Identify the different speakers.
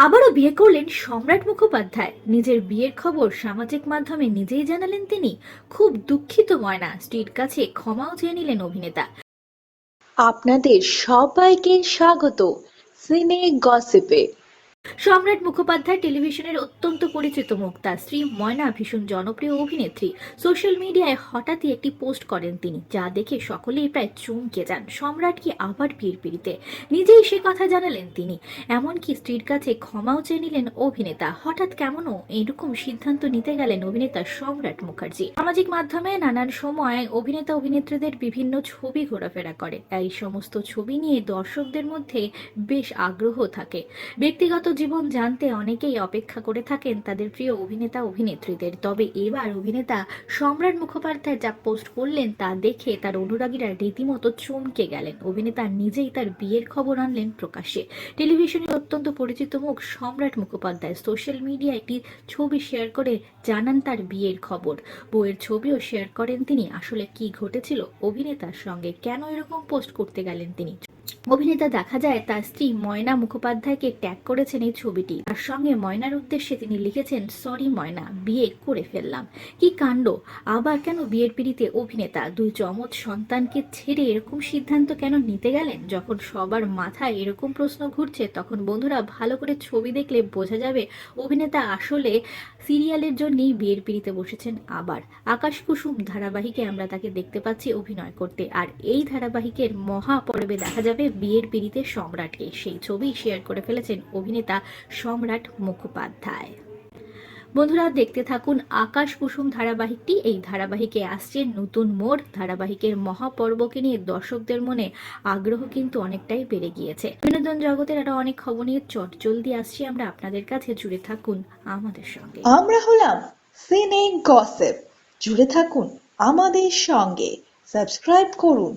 Speaker 1: আবারও বিয়ে করলেন সম্রাট মুখোপাধ্যায়। নিজের বিয়ের খবর সামাজিক মাধ্যমে নিজেই জানালেন তিনি। খুব দুঃখিত ময়না, স্ত্রীর কাছে ক্ষমাও চেয়ে নিলেন অভিনেতা।
Speaker 2: আপনাদের সবাইকে স্বাগত। সিনে গসিপে।
Speaker 1: সম্রাট মুখোপাধ্যায় টেলিভিশনের অত্যন্ত পরিচিত মুখ তার স্ত্রী ময়না ভীষণ জনপ্রিয় অভিনেত্রী। সোশ্যাল মিডিয়ায় হঠাৎই একটি পোস্ট করেন তিনি, যা দেখে সকলেই প্রায় চমকে যান। সম্রাট কি আবার বিয়ের পিড়িতে? নিজেই সে কথা জানালেন তিনি। এমনকি স্ত্রীর কাছে ক্ষমাও চেয়ে নিলেন অভিনেতা। হঠাৎ কেমনও এরকম সিদ্ধান্ত নিতে গেলেন অভিনেতা সম্রাট মুখার্জি। সামাজিক মাধ্যমে নানান সময় অভিনেতা অভিনেত্রীদের বিভিন্ন ছবি ঘোরাফেরা করে। এই সমস্ত ছবি নিয়ে দর্শকদের মধ্যে বেশ আগ্রহ থাকে। ব্যক্তিগত জীবন জানতে অনেকেই অপেক্ষা করে থাকেন তাদের প্রিয় অভিনেতা, অভিনেত্রীদের। তবে এবার অভিনেতা সম্রাট মুখোপাধ্যায় যা পোস্ট করলেন তা দেখে তার অনুরাগীরা রীতিমতো চমকে গেলেন। অভিনেতা নিজেই তার বিয়ের খবর আনলেন প্রকাশ্যে। টেলিভিশনে অত্যন্ত পরিচিত মুখ সম্রাট মুখোপাধ্যায়। সোশ্যাল মিডিয়ায় একটি ছবি শেয়ার করে জানান তার বিয়ের খবর। বইয়ের ছবিও শেয়ার করেন তিনি। আসলে কি ঘটেছিল? অভিনেতার সঙ্গে কেন এরকম পোস্ট করতে গেলেন তিনি? অভিনেতা দেখা যায় তার স্ত্রী ময়না মুখোপাধ্যায়কে ট্যাগ করেছেন এই ছবিটি। তার সঙ্গে ময়নার উদ্দেশ্যে তিনি লিখেছেন, সরি ময়না, বিয়ে করে ফেললাম। কি কাণ্ড? আবার কেন বিয়ের পিড়িতে অভিনেতা? দুই চমৎ সন্তানকে ছেড়ে এরকম সিদ্ধান্ত কেন নিতে গেলেন? যখন সবার মাথায় এরকম প্রশ্ন ঘুরছে, তখন বন্ধুরা ভালো করে ছবি দেখলে বোঝা যাবে অভিনেতা আসলে সিরিয়ালের জন্যই বিয়ের পিড়িতে বসেছেন আবার। আকাশ কুসুম ধারাবাহিকে আমরা তাকে দেখতে পাচ্ছি অভিনয় করতে। আর এই ধারাবাহিকের মহাপর্বে দেখা যাবে বিয়ের পিড়িতে সম্রাটকে। সেই ছবি শেয়ার করে ফেলেছেন অভিনেতা সম্রাট মুখোপাধ্যায়। বন্ধুরা, দেখতে থাকুন আকাশ কুসুম ধারাবাহিকটি। এই ধারাবাহিকে আসছে নতুন মোড়। ধারাবাহিকের মহাপর্বকে নিয়ে দর্শকদের মনে আগ্রহ কিন্তু অনেকটাই বেড়ে গিয়েছে। বিনোদন জগতের আরও অনেক খবর নিয়ে চট জলদি আসছি আমরা। আপনাদের কাছে জুড়ে থাকুন আমাদের সঙ্গে।
Speaker 2: আমরা হলাম সিনে গসিপ জুড়ে থাকুন আমাদের সঙ্গে। সাবস্ক্রাইব করুন।